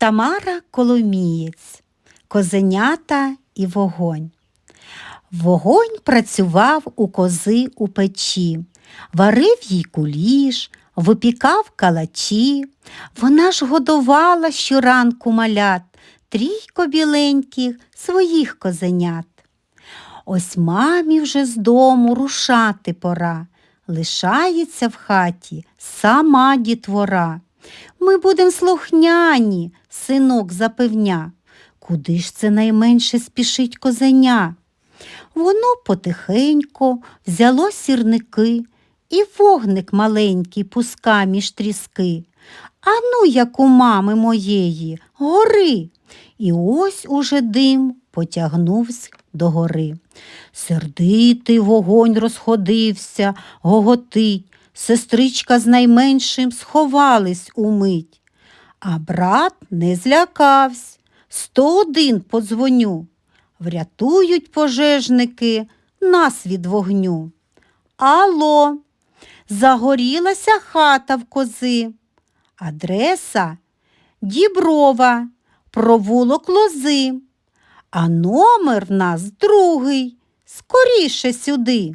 Тамара Коломієць, Козенята і вогонь. Вогонь працював у кози у печі, варив їй куліш, випікав калачі. Вона ж годувала щоранку малят, трійко біленьких своїх козенят. Ось мамі вже з дому рушати пора, лишається в хаті сама дітвора. Ми будем слухняні, синок запевня. Куди ж це найменше спішить козеня? Воно потихенько взяло сірники і вогник маленький пуска між тріски. Ану, як у мами моєї, гори. І ось уже дим потягнувся до гори. Сердитий вогонь розходився, гоготить. Сестричка з найменшим сховались умить. А брат не. Сто один подзвоню. Врятують пожежники нас від вогню. Алло, загорілася хата в кози. Адреса Діброва, провулок лози. А номер в нас другий. Скоріше сюди.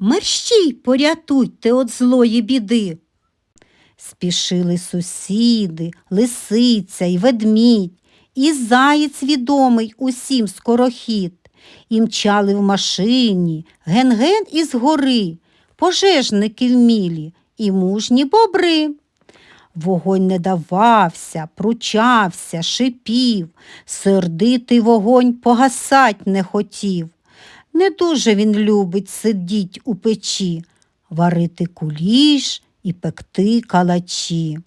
Мерщій порятуйте от злої біди. Спішили сусіди, лисиця й ведмідь, і заєць відомий усім скорохід. І мчали в машині, ген-ген із гори, пожежники вмілі і мужні бобри. Вогонь не давався, пручався, шипів, сердитий вогонь погасать не хотів. Не дуже він любить сидіть у печі, варити куліш і пекти калачі.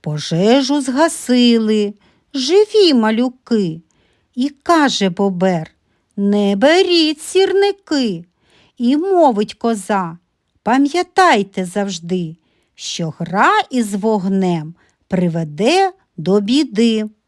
Пожежу згасили, живі малюки. І каже бобер, не беріть сірники. І мовить коза, пам'ятайте завжди, що гра із вогнем приведе до біди.